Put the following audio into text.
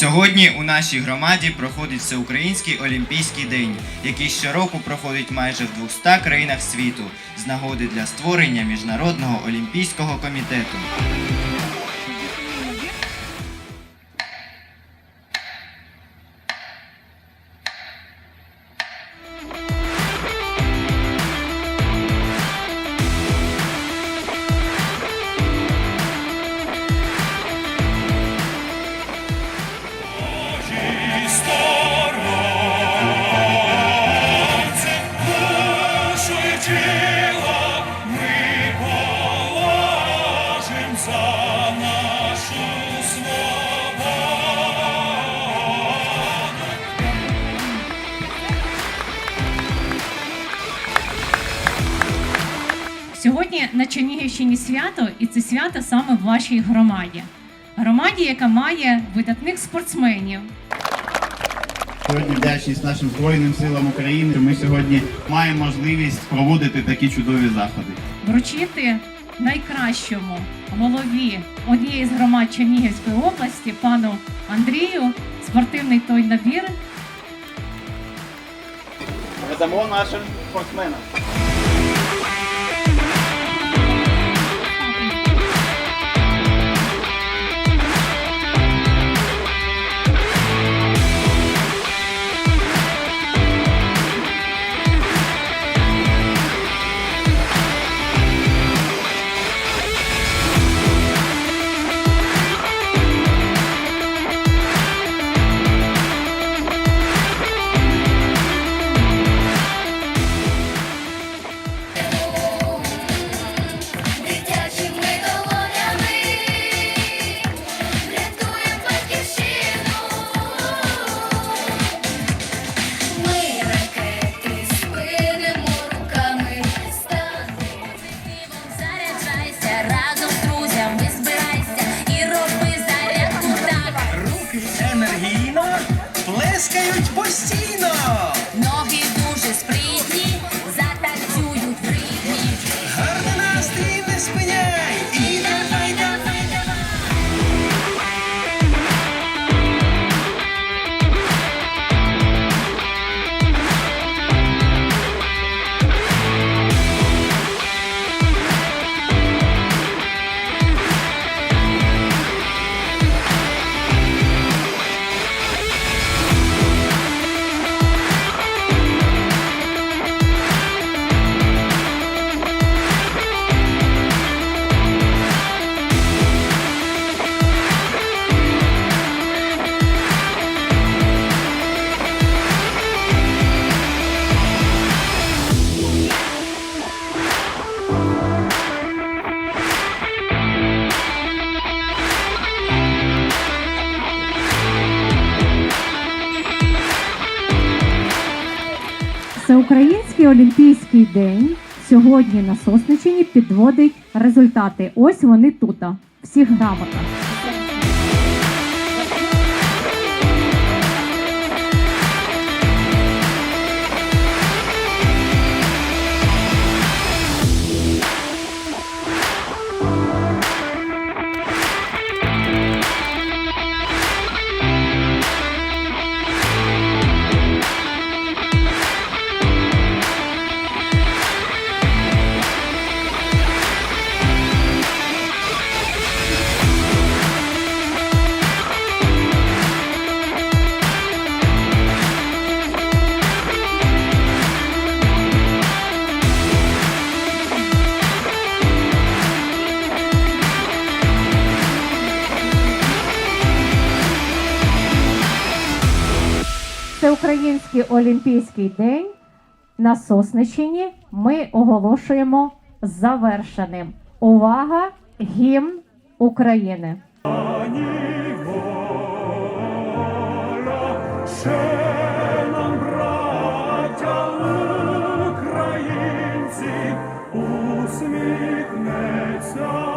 Сьогодні у нашій громаді проходить Всеукраїнський Олімпійський день, який щороку проходить майже в 200 країнах світу з нагоди для створення Міжнародного олімпійського комітету. Положим за нашу свободу. Сьогодні на Чернігівщині свято, і це свято саме в вашій громаді. Громаді, яка має видатних спортсменів, Сьогодні вдячність нашим Збройним силам України. Ми сьогодні маємо можливість проводити такі чудові заходи. вручити найкращому голові однієї з громад Чернігівської області, пану Андрію, спортивний той набір. Передамо нашим спортсменам. Плескають постійно. Всеукраїнський олімпійський день сьогодні на Сосничині підводить результати. Ось вони тут, всіх грамотах. Всеукраїнський олімпійський день на Сосничині ми оголошуємо завершеним. Увага! Гімн України! Усміхнеться